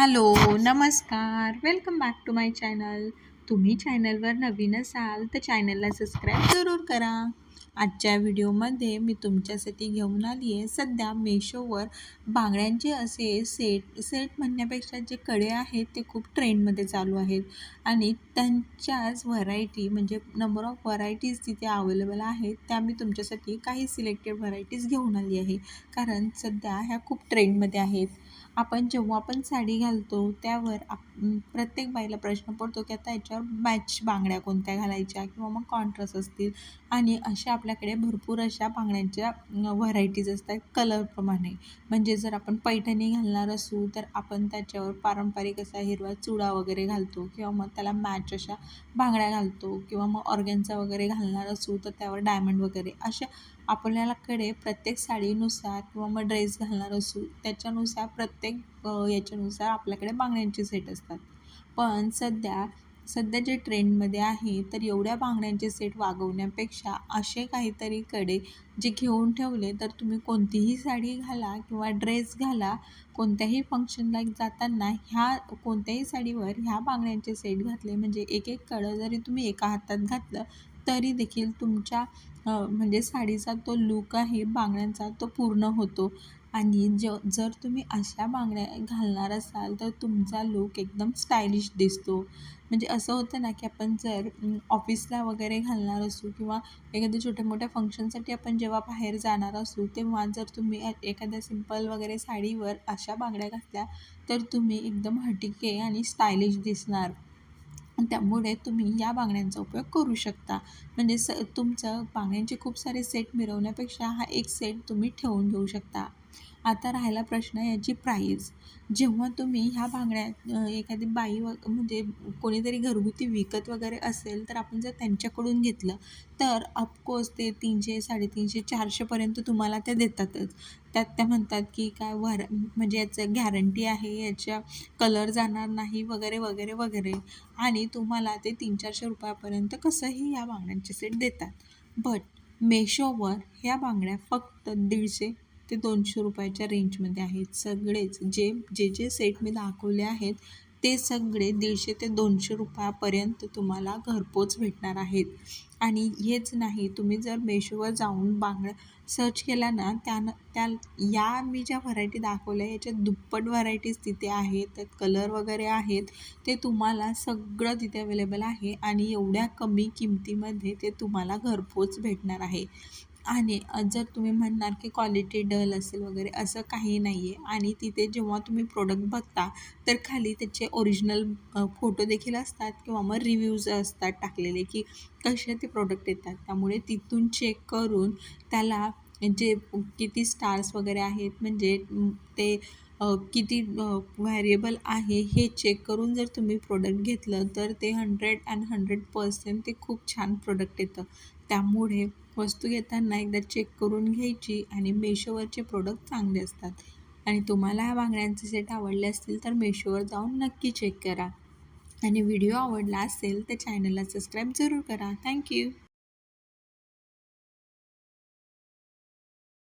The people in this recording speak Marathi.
हॅलो नमस्कार. Welcome back to my channel तुम्ही चॅनलवर नवीन असाल तर चॅनलला सबस्क्राईब जरूर करा. आजच्या व्हिडिओमध्ये मी तुमच्यासाठी घेऊन आली आहे सध्या मेशोवर बांगड्यांचे असे सेट सेट म्हणण्यापेक्षा जे कडे आहेत ते खूप ट्रेंडमध्ये चालू आहेत. आणि त्यांच्याच व्हरायटी म्हणजे नंबर ऑफ व्हरायटीज तिथे अवेलेबल आहेत त्या मी तुमच्यासाठी काही सिलेक्टेड व्हरायटीज घेऊन आली आहे. कारण सध्या ह्या खूप ट्रेंडमध्ये आहेत. आपण जेव्हा पण साडी घालतो त्यावर आप प्रत्येक बाईला प्रश्न पडतो की आता याच्यावर मॅच बांगड्या कोणत्या घालायच्या किंवा मग कॉन्ट्रास्ट असतील. आणि अशा आपल्याकडे भरपूर अशा बांगड्यांच्या व्हरायटीज असतात कलरप्रमाणे म्हणजे जर आपण पैठणी घालणार असू तर आपण त्याच्यावर पारंपरिक असा हिरवा चुडा वगैरे घालतो किंवा मग त्याला मॅच अशा बांगड्या घालतो किंवा मग ऑर्गेन्झा वगैरे घालणार असू तर त्यावर डायमंड वगैरे. अशा आपल्याकडे प्रत्येक साडीनुसार किंवा मग ड्रेस घालणार असू त्याच्यानुसार प्रत्येक याच्यानुसार आपल्याकडे बांगड्यांचे सेट असतात. पण सध्या सध्या जे ट्रेंडमध्ये आहे तर एवढ्या बांगड्यांचे सेट वागवण्यापेक्षा असे काहीतरी कडे जे घेऊन ठेवले तर तुम्ही कोणतीही साडी घाला किंवा ड्रेस घाला कोणत्याही फंक्शनला जाताना ह्या कोणत्याही साडीवर ह्या बांगड्यांचे सेट घातले. म्हणजे एक एक कडं जरी तुम्ही एका हातात घातलं तरी देखील तुमच्या म्हणजे साडीचा तो लूक आहे बांगड्यांचा तो पूर्ण होतो. आणि ज जर तुम्ही अशा बांगड्या घालणार असाल तर तुमचा लूक एकदम स्टायलिश दिसतो. म्हणजे असं होतं ना की आपण जर ऑफिसला वगैरे घालणार असू किंवा एखाद्या छोट्या मोठ्या फंक्शनसाठी आपण जेव्हा बाहेर जाणार असू तेव्हा जर तुम्ही एखाद्या सिंपल वगैरे साडीवर अशा बांगड्या घातल्या तर तुम्ही एकदम हटिके आणि स्टायलिश दिसणार. त्यामुळे तुम्ही या बांगड्यांचा उपयोग करू शकता. म्हणजे स तुमचं बांगड्यांचे खूप सारे सेट मिरवण्यापेक्षा हा एक सेट तुम्ही ठेवून घेऊ शकता. आता राहिला प्रश्न याची प्राईज जेव्हा तुम्ही ह्या बांगड्या एखादी बाई व म्हणजे कोणीतरी घरगुती विकत वगैरे असेल तर आपण जर त्यांच्याकडून घेतलं तर ऑफकोर्स ते तीनशे साडेतीनशे चारशेपर्यंत तुम्हाला त्या देतातच. त्यात त्या म्हणतात की काय वर म्हणजे याचं गॅरंटी आहे याच्या कलर जाणार नाही वगैरे वगैरे वगैरे. आणि तुम्हाला ते तीन चारशे रुपयापर्यंत कसंही या बांगड्यांचे सेट देतात. बट मेशोवर ह्या बांगड्या फक्त दीडशे ते दोनशे रुपयाच्या रेंजमध्ये आहेत. सगळेच जे जे जे सेट मी दाखवले आहेत ते सगळे दीडशे ते दोनशे रुपयापर्यंत तुम्हाला घरपोच भेटणार आहेत. आणि हेच नाही तुम्ही जर मेशोवर जाऊन बांगड्या सर्च केला ना त्यानं त्या या मी ज्या व्हरायटी दाखवल्या याच्यात दुप्पट व्हरायटीज तिथे आहेत त्यात कलर वगैरे आहेत ते तुम्हाला सगळं तिथे अवेलेबल आहे आणि एवढ्या कमी किमतीमध्ये ते तुम्हाला घरपोच भेटणार आहे. आणि जर तुम्ही म्हणणार की क्वालिटी डल असेल वगैरे असं काही नाही आहे आणि तिथे जेव्हा तुम्ही प्रोडक्ट बघता तर खाली त्याचे ओरिजिनल फोटो देखील असतात किंवा मग रिव्ह्यूज असतात टाकलेले की कसे ते प्रोडक्ट येतात. त्यामुळे तिथून चेक करून त्याला जे किती स्टार्स वगैरे आहेत म्हणजे ते किती व्हॅरिएबल आहे हे चेक करून जर तुम्ही प्रोडक्ट घेतलं तर ते हंड्रेड अँड हंड्रेड पर्सेंट ते खूप छान प्रोडक्ट येतं. त्यामुळे वस्तू घेताना एकदा चेक करून घ्यायची आणि मेशोवरचे प्रोडक्ट चांगले असतात. आणि तुम्हाला ह्या बांगड्यांचे सेट आवडले असतील तर मेशोवर जाऊन नक्की चेक करा. आणि व्हिडिओ आवडला असेल तर चॅनलला सबस्क्राईब जरूर करा. थँक्यू